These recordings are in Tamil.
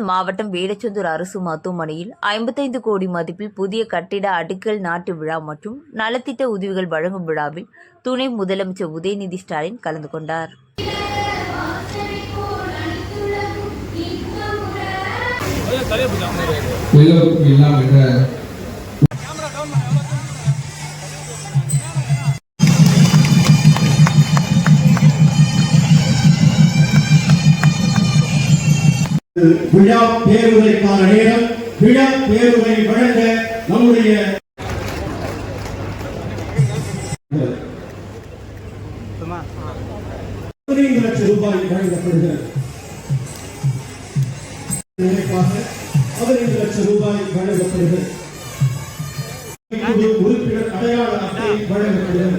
திண்டுக்கல் மாவட்டம் வேடச்சந்தூர் அரசு மருத்துவமனையில் ஐம்பத்தைந்து கோடி மதிப்பில் புதிய கட்டிட அடுக்கல் நாட்டு விழா மற்றும் நலத்திட்ட உதவிகள் வழங்கும் விழாவில் துணை முதலமைச்சர் உதயநிதி ஸ்டாலின் கலந்து கொண்டார். என்ற விழா பேருரைக்கான நேரம் விழா பேருரை வழங்க நம்முடைய பதினைந்து லட்சம் ரூபாய் வழங்கப்படுகிறது. பதினைந்து லட்சம் ரூபாய் வழங்கப்படுகிறது. உறுப்பினர் அடையாள அட்டை வழங்கப்படுகிறது.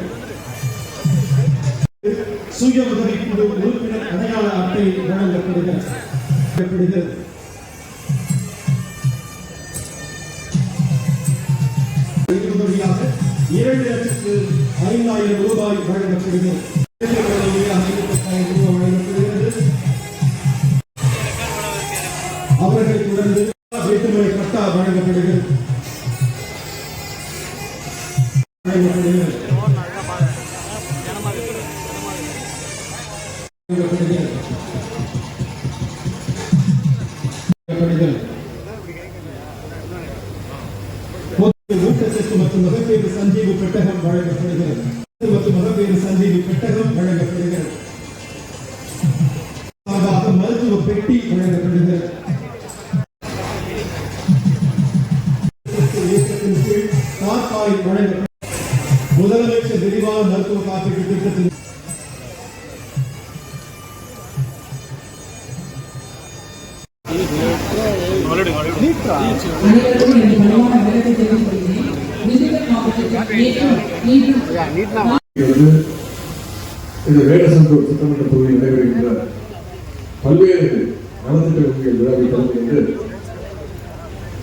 சுய உதவி குழு உறுப்பினர் அடையாள அட்டை வழங்கப்படுகிறது. வழங்கப்படுகிறது இரண்டு லட்சத்து ஐந்தாயிரம் ரூபாய் வழங்கப்படுகிறது. கீழ் காப்பாய் முதலமைச்சர் விரிவான மருத்துவ காப்பீட்டு திட்டத்தின் இந்த வேடசந்தூர் நடைபெறுகின்ற பல்வேறு நலத்திட்ட உதவிகள் விழாவை தலைமையிட்டு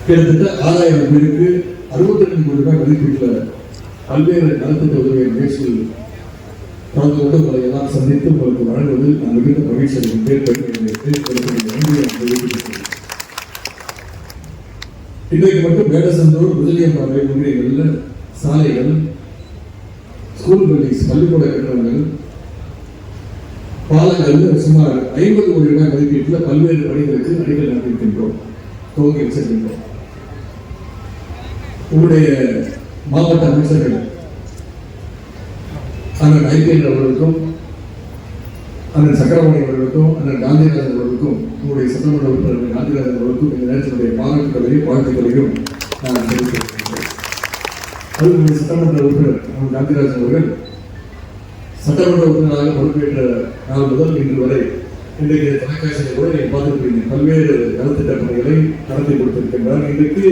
கிட்டத்தட்ட ஆறாயிரம் பேருக்கு அறுபத்தி ரெண்டு மதிப்பீட்டில் பல்வேறு நலத்திட்ட உதவிகள் நிகழ்ச்சியில் கலந்து உங்களை எல்லாம் சந்தித்து உங்களுக்கு வழங்குவதில் நான் மிகுந்த மகிழ்ச்சி அடைகின்றேன் பெருமை இன்றைக்கு மட்டும் வேடசந்தூர் முதலியம்பாறை ஒன்றியங்களில் சாலைகள் ஸ்கூல் பில்டிங்ஸ் பள்ளிக்கூட கட்டணங்கள் பாலங்கள் சுமார் ஐம்பது கோடி ரூபாய் மதிப்பீட்டில் பல்வேறு பணிகளுக்கு அடிக்கல் நாட்டிருக்கின்றோம் துவங்கி வச்சிருக்கின்றோம். உங்களுடைய மாவட்ட அமைச்சர்கள் அண்ணன் ஐபிஎல் அவர்களுக்கும் அண்ணன் சக்கரவாணி அவர்களுக்கும் அண்ணன் காந்திராஜன் அவர்களுக்கும் உங்களுடைய சட்டமன்ற உறுப்பினர் காந்திராஜன் அவர்களுக்கும் இந்த நேரத்தினுடைய பாராட்டுகளையும் வாழ்த்துக்களையும் நான் தெரிவித்துக் அது உங்களுடைய சட்டமன்ற உறுப்பினர் அண்ணன் காந்திராஜன் அவர்கள் சட்டமன்ற உறுப்பினராக பொறுப்பேற்ற நாள் முதல் இன்று வரை இன்றைக்கு தொலைக்காட்சியில் கூட நீங்கள் பார்த்துருப்பீங்க. பல்வேறு நலத்திட்ட பணிகளை நடத்தி கொடுத்திருக்கின்றார். இன்றைக்கு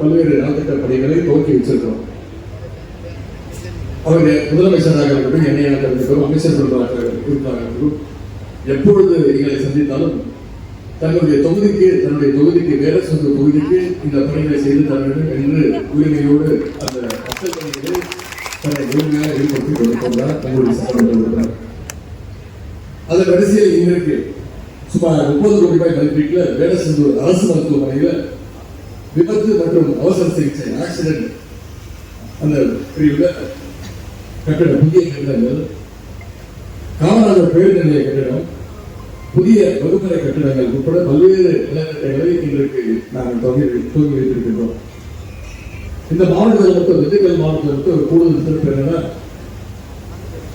பல்வேறு நலத்திட்ட பணிகளை துவக்கி வச்சிருக்கிறோம். அவருடைய முதலமைச்சராக இருக்கட்டும் எண்ணெயாக இருக்கட்டும் அமைச்சர்களாக இருந்தார்கள் எப்பொழுது எங்களை சந்தித்தாலும் தன்னுடைய தொகுதிக்கு தன்னுடைய தொகுதிக்கு வேற சொந்த தொகுதிக்கு இந்த பணிகளை செய்து தர வேண்டும் என்று உரிமையோடு அந்த மக்கள் பணிகளை தன்னை முழுமையாக ஈடுபடுத்திக் கொண்டிருக்கிறார் தங்களுடைய சட்டமன்ற உறுப்பினர் அதன் வரிசையில் இன்றைக்கு சுமார் முப்பது கோடி ரூபாய் மதிப்பீட்டில் வேடசந்தூர் அரசு மருத்துவமனையில் விபத்து மற்றும் அவசர சிகிச்சை ஆக்சிடென்ட் அந்த பிரிவில் கட்டட புதிய கட்டிடங்கள் காமராஜர் பேருந்து நிலைய கட்டிடம் புதிய வகுப்பறை கட்டிடங்கள் உட்பட பல்வேறு நிலக்கட்டைகளை இன்றைக்கு நாங்கள் தொகை துவங்கி வைத்திருக்கின்றோம். இந்த மாவட்டத்தில் மட்டும் திண்டுக்கல் மாவட்டத்தில் மட்டும் ஒரு கூடுதல் சிறப்பு என்னன்னா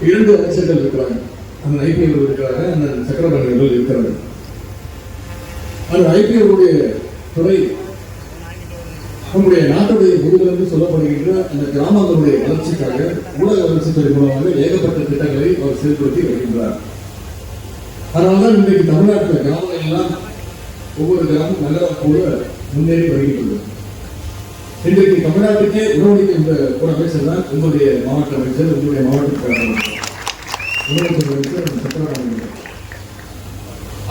இரண்டு அமைச்சர்கள் இருக்கிறாங்க. அந்த ஐபிஎல் இருக்கிறாங்க அந்த சக்கரவர்த்திகள் இருக்கிறாங்க. அந்த ஐபிஎல்லுடைய துறை நம்முடைய நாட்டுடைய முதுகிலிருந்து சொல்லப்படுகின்ற அந்த கிராமங்களுடைய வளர்ச்சிக்காக ஊடக வளர்ச்சித்துறை மூலமாக ஏகப்பட்ட திட்டங்களை அவர் செயல்படுத்தி வருகின்றார். அதனால்தான் இன்றைக்கு தமிழ்நாட்டில் கிராமங்கள் எல்லாம் ஒவ்வொரு கிராமம் நகரம் கூட முன்னேறி வருகின்றது. இன்றைக்கு தமிழ்நாட்டுக்கே உணவளிக்கின்ற ஒரு அமைச்சர் தான் உங்களுடைய மாவட்ட அமைச்சர் உங்களுடைய மாவட்ட முதலமைச்சர் அமைச்சர் சக்கரவர்த்தி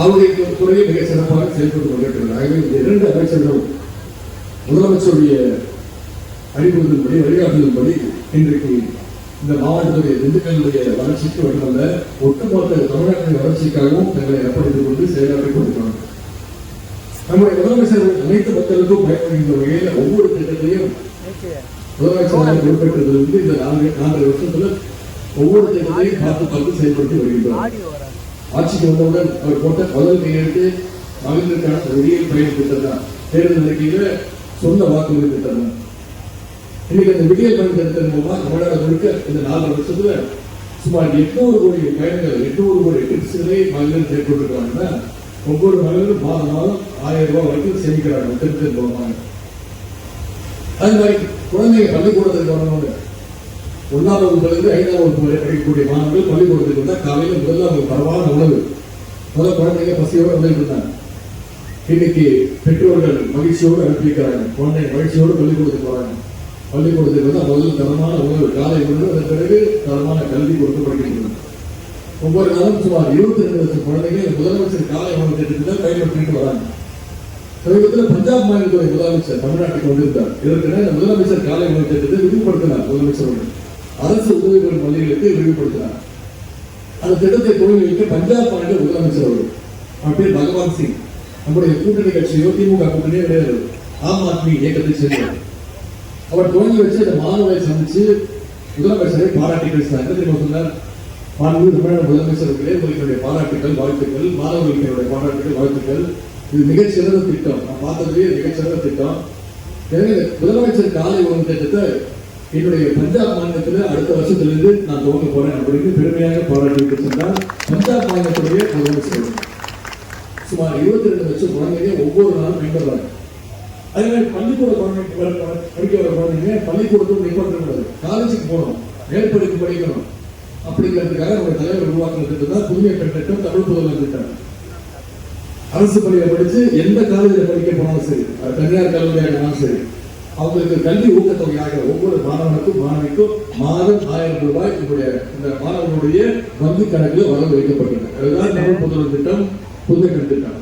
அவருடைய துறையை மிக சிறப்பாக செயல்பட்டு கொண்டிருக்கிறார். ஆகவே இந்த இரண்டு அமைச்சர்களும் முதலமைச்சருடைய அறிவுறுத்தல்படி வழிகாட்டுதல்படி இன்றைக்கு இந்த மாவட்டத்துடைய திண்டுக்கல்லுடைய வளர்ச்சிக்கு மட்டுமல்ல ஒட்டுமொத்த தமிழ்நாட்டின் வளர்ச்சிக்காகவும் தங்களை ஏற்படுத்திக் கொண்டு செயலாற்றிக் கொண்டிருக்கிறார்கள் நம்முடைய முதலமைச்சர் அனைத்து மக்களுக்கும் பயன்படுகின்ற வகையில் ஒவ்வொரு திட்டத்தையும் முதலமைச்சராக பொறுப்பேற்றதிலிருந்து இந்த நான்கு நான்கரை வருஷத்துல ஒவ்வொரு திட்டத்தையும் பார்த்து பார்த்து செயல்படுத்தி வருகின்றோம் ஆட்சிக்கு வந்தவுடன் அவர் போட்ட முதல் கையெழுத்து மகளிருக்கான வெளியில் பயன் திட்டம் தான் தேர்தல் அறிக்கையில சொன்ன வாக்குறுதி திட்டம் இன்னைக்கு அந்த விடியல் பணி திட்டத்தின் மூலமா தமிழ்நாடு முழுக்க இந்த நாலு வருஷத்துல சுமார் எட்நூறு கோடி பயணங்கள் எட்நூறு கோடி டிப்ஸ்களை மகளிர் மேற்கொண்டிருக்காங்கன்னா ஒவ்வொரு மகளிரும் மாதம் மாதம் ஆயிரம் ரூபாய் வரைக்கும் சேமிக்கிறாங்க திட்டத்தின் மூலமாக. அது மாதிரி குழந்தைங்க பள்ளிக்கூடத்துக்கு வரணுங்க ஒன்றாம் வகுப்புலேருந்து ஐந்தாம் வகுப்பு வரை படிக்கக்கூடிய மாணவர்கள் பள்ளிக்கூடத்துக்கு வந்தால் காலையில் முதல்ல அவங்க பரவான உணவு. முதல்ல குழந்தைங்க பசியோடு வந்துட்டு இருந்தாங்க. இன்னைக்கு பெற்றோர்கள் மகிழ்ச்சியோடு அனுப்பியிருக்கிறாங்க குழந்தை மகிழ்ச்சியோடு பள்ளிக்கூடத்துக்கு போறாங்க. பள்ளிக்கூடத்துக்கு வந்து முதல்ல தரமான உணவு காலை உணவு அதன் பிறகு தரமான கல்வி கொடுத்து ஒவ்வொரு நாளும் சுமார் இருபத்தி ரெண்டு லட்சம் குழந்தைங்க முதலமைச்சர் காலை உணவு திட்டத்தில் பயன்படுத்திட்டு வராங்க. சமீபத்தில் பஞ்சாப் மாநிலத்துறை முதலமைச்சர் தமிழ்நாட்டுக்கு வந்திருந்தார். இதற்கென முதலமைச்சர் காலை உணவு திட்டத்தை விரிவுபடுத்தினார் முதலமைச்சர் அவர்கள். அரசு உதவி பெறும் பள்ளிகளுக்கு விரிவுபடுத்தினார். அந்த திட்டத்தை துவங்கி பஞ்சாப் மாநில முதலமைச்சர் அவர்கள். அவர் பேர் பகவான் சிங். நம்முடைய கூட்டணி கட்சியோ திமுக கூட்டணியோ கிடையாது. ஆம் ஆத்மி இயக்கத்தை சேர்ந்தவர். அவர் துவங்கி வச்சு அந்த மாணவரை சந்திச்சு முதலமைச்சரை பாராட்டி பேசினார். என்ன சொன்னார்? மாண்பு தமிழக முதலமைச்சர்களே உங்களுடைய பாராட்டுகள் வாழ்த்துக்கள் மாணவர்களுக்கு பாராட்டுகள் வாழ்த்துக்கள். இது மிகச்சிறந்த திட்டம். நான் பார்த்ததுலேயே மிகச்சிறந்த திட்டம். எனவே முதலமைச்சர் காலை உணவு திட்டத்தை என்னுடைய பஞ்சாப் மாநிலத்தில் அடுத்த வருஷத்திலிருந்து நான் துவங்க போறேன் அப்படின்னு பெருமையாக பாராட்டி சொன்னால் பஞ்சாப் மாநிலத்துடைய முதலமைச்சர். சுமார் இருபத்தி ரெண்டு லட்சம் குழந்தைங்க ஒவ்வொரு நாளும் பயன்படுறாங்க அதே மாதிரி பள்ளிக்கூட குழந்தைங்க படிக்க வர குழந்தைங்க பள்ளிக்கூடத்தும் நிப்பாட்டக்கூடாது காலேஜுக்கு போகணும். மேற்படிப்பு படிக்கணும். அப்படிங்கிறதுக்காக நம்ம தலைவர் உருவாக்குன தான் புதுமை பெண் தமிழ் புதல்வர் திட்டம். அரசு பள்ளியை படிச்சு எந்த காலேஜில் படிக்க போனாலும் சரி அது தனியார் கல்லூரியாக இருந்தாலும் சரி அவங்களுக்கு கல்வி ஊக்கத்தொகையாக ஒவ்வொரு மாணவனுக்கும் மாணவிக்கும் மாதம் ஆயிரம் ரூபாய் உங்களுடைய இந்த மாணவனுடைய வங்கி கணக்கில் வரவு வைக்கப்பட்டது அதுதான் தமிழ் புதல்வர் திட்டம். புதுமை பெண் திட்டம்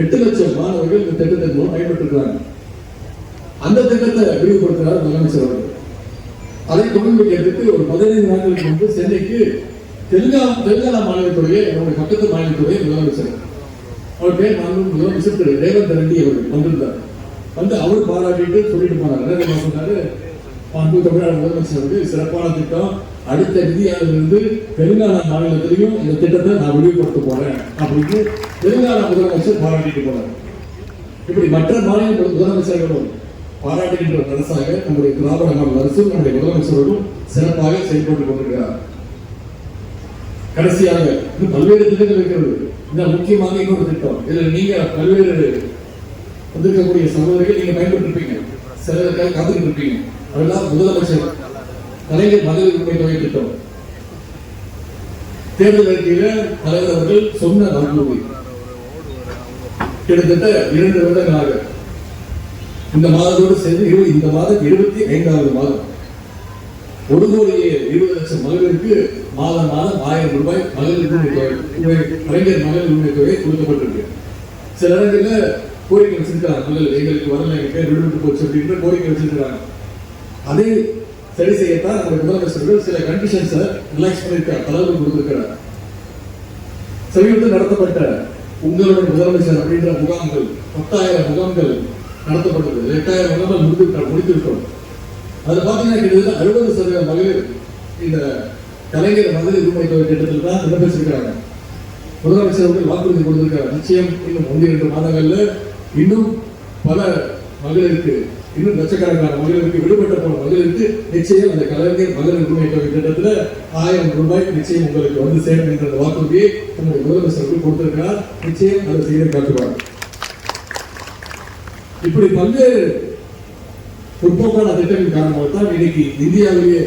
எட்டு லட்சம் மாணவர்கள் இந்த திட்டத்தின் மூலம் பயன்பெற்றிருக்கிறாங்க அந்த திட்டத்தை விரிவுபடுத்தினார் முதலமைச்சர் அவர்கள். அதை தொடர்ந்து வைக்கிறதுக்கு ஒரு பதினைந்து நாட்களுக்கு முன்பு சென்னைக்கு தெலுங்கா தெலுங்கானா மாநிலத்துடைய என்னுடைய பக்கத்து மாநிலத்துடைய முதலமைச்சர். அவர் பேர் மாண்பு முதலமைச்சர் திரு ரேவந்த் ரெட்டி அவர்கள் வந்திருந்தார். வந்து அவர் பாராட்டிட்டு சொல்லிட்டு போனார். என்ன சொன்னாரு அன்பு தமிழ்நாடு முதலமைச்சர் வந்து சிறப்பான திட்டம் அடுத்த நிதியாண்டிலிருந்து தெலுங்கானா மாநிலத்திலையும் இந்த திட்டத்தை நான் விரிவுபடுத்த போறேன் அப்படின்னு தெலுங்கானா முதலமைச்சர் பாராட்டிட்டு போனார் இப்படி மற்ற மாநில முதலமைச்சர்களும் பாராட்டுகின்ற அரசாக நம்முடைய திராவிட மாநில அரசும் நம்முடைய முதலமைச்சர்களும் சிறப்பாக செயல்பட்டுக் கொண்டிருக்கிறார். கடைசியாக இன்னும் பல்வேறு திட்டங்கள் இருக்கிறது. இந்த முக்கியமாக இன்னொரு திட்டம். இதுல நீங்க பல்வேறு வந்திருக்கக்கூடிய சகோதரிகள் நீங்க பயன்பட்டிருப்பீங்க சிலருக்காக காத்துக்கிட்டு இருப்பீங்க. அதெல்லாம் முதலமைச்சர் கலைஞர் மகளிர் உரிமை தொகை திட்டம். தேர்தல் அறிக்கையில தலைவர் அவர்கள் சொன்ன வாக்குறுதி கிட்டத்தட்ட இரண்டு வருடங்களாக இந்த மாதத்தோடு சேர்ந்து இந்த மாதம் இருபத்தி ஐந்தாவது மாதம். ஒரு கோடியே இருபது லட்சம் மகளிருக்கு மாதம் மாதம் ஆயிரம் ரூபாய் மகளிர் கலைஞர் மகளிர் உரிமை தொகை கொடுக்கப்பட்டிருக்கு. சில இடங்களில் கோரிக்கை வச்சிருக்காங்க மகள் எங்களுக்கு வரல எங்க பேர் விடுபட்டு போச்சு அப்படின்ற கோரிக்கை வச்சிருக்கிறாங்க. அதே சரி செய்யத்தான் நம்முடைய முதலமைச்சர்கள் சில கண்டிஷன்ஸை ரிலாக்ஸ் பண்ணியிருக்கார் தளர்வு கொடுத்திருக்கிறார். சமீபத்தில் நடத்தப்பட்ட உங்களுடைய முதலமைச்சர் அப்படின்ற முகாம்கள் பத்தாயிரம் முகாம்கள் நடத்தப்பட்டது. எட்டாயிரம் முகாம்கள் முடித்து முடித்திருக்கிறோம் அது பார்த்தீங்கன்னா கிட்டத்தட்ட அறுபது சதவீத மகளிர் இந்த கலைஞர் மகளிர் உரிமை திட்டத்தில் தான் விண்ணப்பிச்சிருக்கிறாங்க முதலமைச்சர் அவர்கள் வாக்குறுதி கொடுத்திருக்கிறார். நிச்சயம் இன்னும் ஒன்று இரண்டு மாதங்களில் இன்னும் பல மகளிருக்கு இன்னும் லட்சக்கணக்கான மகளிருக்கு விடுபட்ட போன மகளிருக்கு நிச்சயம் அந்த கலைஞர் மகளிர் உரிமை தொகை ஆயிரம் ரூபாய் நிச்சயம் உங்களுக்கு வந்து சேரும் என்ற வாக்குறுதியை நம்முடைய முதலமைச்சருக்கு கொடுத்திருக்கிறார். நிச்சயம் அதை செய்து காட்டுவார். இப்படி பல்வேறு முற்போக்கான திட்டங்கள் காரணமாக தான் இன்னைக்கு இந்தியாவிலேயே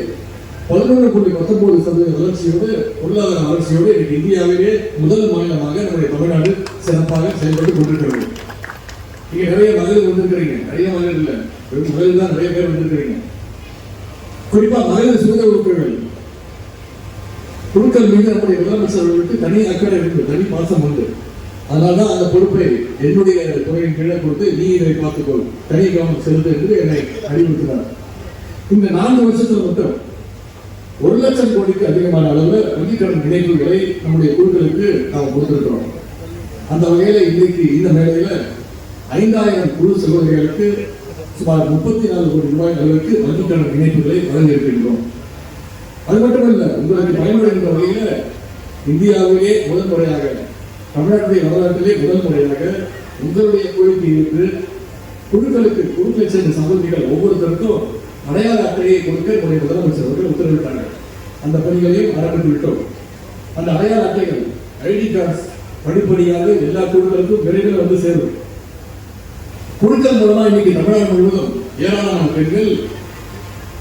பதினொன்று புள்ளி பத்தொன்பது சதவீத வளர்ச்சியோடு பொருளாதார வளர்ச்சியோடு இன்னைக்கு இந்தியாவிலேயே முதல் மாநிலமாக நம்முடைய தமிழ்நாடு சிறப்பாக செயல்பட்டு கொண்டிருக்கிறது. நீங்க நிறைய மகளிர் வந்திருக்கிறீங்க. நிறைய மகளிர் இல்ல. வெறும் மகளிர் தான் நிறைய பேர் வந்திருக்கிறீங்க. குறிப்பா மகளிர் சுதந்திர உறுப்பினர்கள். குழுக்கள் மீது நம்முடைய முதலமைச்சர் அவர்களுக்கு தனி அக்கறை இருக்கு. தனி பாசம் உண்டு. அதனால்தான் அந்த பொறுப்பை என்னுடைய துறையின் கீழே கொடுத்து நீ இதை பார்த்துக்கொள் தனி கவனம் செலுத்து என்று என்னை அறிவுறுத்தினார். இந்த நான்கு வருஷத்துல மட்டும் ஒரு லட்சம் கோடிக்கு அதிகமான அளவில் வங்கிக் கடன் இணைப்புகளை நம்முடைய குழுக்களுக்கு நாம் கொடுத்திருக்கிறோம். அந்த வகையில இன்னைக்கு இந்த மேடையில ஐந்தாயிரம் குழு சகோதரிகளுக்கு சுமார் முப்பத்தி நாலு கோடி ரூபாய் அளவுக்கு வங்கிக்கான இணைப்புகளை வழங்க இருக்கின்றோம் அது மட்டுமல்ல உங்களுக்கு பயன்படுகின்ற வகையில் இந்தியாவிலே முதல் முறையாக தமிழ்நாட்டுடைய வரலாற்றிலே முதல் முறையாக உங்களுடைய கோரிக்கைகளுக்கு குழுக்களுக்கு குழுக்களை சேர்ந்த சகோதரிகள் ஒவ்வொருத்தருக்கும் அடையாள அட்டையை கொடுக்க நம்முடைய முதலமைச்சர் அவர்கள் உத்தரவிட்டாங்க. அந்த பணிகளையும் ஆரம்பித்து விட்டோம். அந்த அடையாள அட்டைகள் ஐடி கார்ட்ஸ் படிப்படியாக எல்லா குழுக்களுக்கும் விரைவில் வந்து சேரும். குழுக்கள் மூலமா இன்னைக்கு தமிழகம் முழுவதும் ஏராளமான பெண்கள்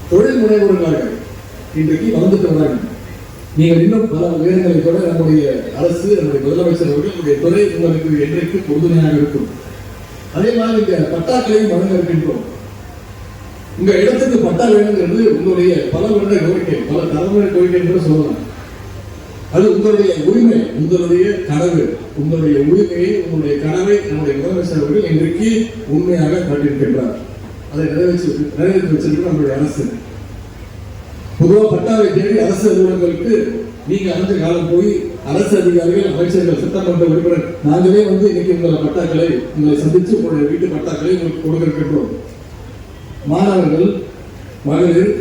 தொழில் முனைவோர்களாக இன்றைக்கு வளர்ந்துட்டு வராங்க நீங்கள் இன்னும் பல உயரங்களை கூட நம்முடைய அரசு நம்முடைய முதலமைச்சர் அவர்கள் நம்முடைய துறை உங்களுக்கு என்றைக்கு உறுதுணையாக இருக்கும். அதே மாதிரி இந்த பட்டாக்களையும் வழங்க இருக்கின்றோம். உங்க இடத்துக்கு பட்டா வேணுங்கிறது உங்களுடைய பல வருட கோரிக்கை பல தலைமுறை கோரிக்கை கூட சொல்லலாம். அது உங்களுடைய உரிமை உங்களுடைய கனவு. உங்களுடைய உரிமையை உங்களுடைய கனவை நம்முடைய முதலமைச்சர் அவர்கள் இன்றைக்கு உண்மையாக காட்டியிருக்கின்றார். அதை நிறைவேற்றி நிறைவேற்றி வச்சிருக்கிற நம்முடைய அரசு. பொதுவாக பட்டாவை தேடி அரசு அலுவலகங்களுக்கு நீங்க அஞ்சு காலம் போய் அரசு அதிகாரிகள் அமைச்சர்கள் சட்டமன்ற உறுப்பினர் நாங்களே வந்து இன்னைக்கு உங்களை பட்டாக்களை உங்களை சந்திச்சு உங்களுடைய வீட்டு பட்டாக்களை உங்களுக்கு கொடுக்க மாணவர்கள் மகளிர்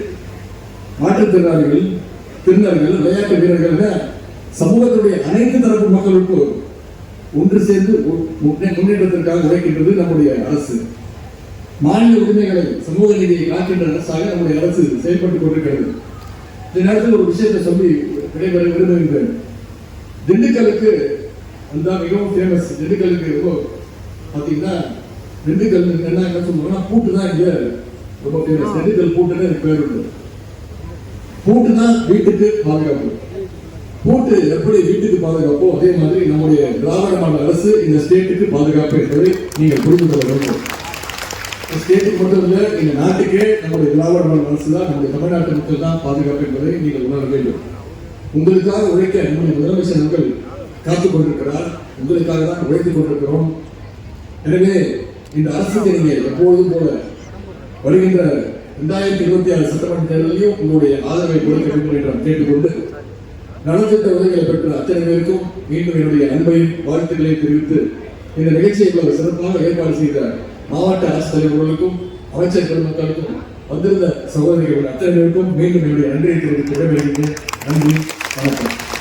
மாற்றுத்திறனாளிகள் திருநர்கள் விளையாட்டு வீரர்கள் சமூகத்துடைய அனைத்து தரப்பு மக்களுக்கும் ஒன்று சேர்ந்து முன்னேற்றத்திற்காக உழைக்கின்றது நம்முடைய அரசு. மாநில உரிமைகளை சமூக நீதியை காக்கின்ற அரசாக நம்முடைய அரசு செயல்பட்டுக் கொண்டிருக்கிறது. இந்த நேரத்தில் ஒரு விஷயத்தை சொல்லி விடைபெற விரும்புகின்றேன். திண்டுக்கலுக்கு அதுதான் மிகவும் ஃபேமஸ் திண்டுக்கலுக்கு ரொம்ப பார்த்தீங்கன்னா திண்டுக்கல் என்ன என்ன சொல்லுவாங்கன்னா பூட்டு தான் இங்க ரொம்ப ஃபேமஸ் திண்டுக்கல் பூட்டுன்னு எனக்கு பேர் உண்டு. பூட்டு தான் வீட்டுக்கு பாதுகாப்பு. கூட்டு எப்படி வீட்டுக்கு பாதுகாப்போ அதே மாதிரி நம்முடைய திராவிட மாநில அரசு இந்த ஸ்டேட்டுக்கு பாதுகாப்பு என்பதை நீங்கள் புரிந்து கொள்ள வேண்டும். இந்த ஸ்டேட்டுக்கு மட்டும் இல்ல இந்த நாட்டுக்கே நம்முடைய திராவிட மாநில அரசு தான் நம்முடைய தமிழ்நாட்டு மக்கள் தான் பாதுகாப்பு என்பதை நீங்கள் உணர வேண்டும். உங்களுக்காக உழைக்க நம்முடைய முதலமைச்சர் அவர்கள் காத்துக் கொண்டிருக்கிறார். உங்களுக்காக தான் உழைத்துக் கொண்டிருக்கிறோம். எனவே இந்த அரசுக்கு நீங்கள் எப்பொழுதும் போல வருகின்ற ரெண்டாயிரத்தி இருபத்தி ஆறு சட்டமன்ற தேர்தலையும் உங்களுடைய ஆதரவை கொடுக்க வேண்டும் என்று கேட்டுக்கொண்டு நலத்திட்ட உதவிகளை பெற்ற அத்தனை பேருக்கும் மீண்டும் என்னுடைய அன்பையும் வாழ்த்துக்களையும் தெரிவித்து இந்த நிகழ்ச்சியை இவ்வளவு சிறப்பாக ஏற்பாடு செய்த மாவட்ட அரசு தலைவர்களுக்கும் அமைச்சர் பெருமக்களுக்கும் வந்திருந்த சகோதரிகள் அத்தனை பேருக்கும் மீண்டும் என்னுடைய நன்றியை தெரிவித்து வேண்டியது நன்றி வணக்கம்.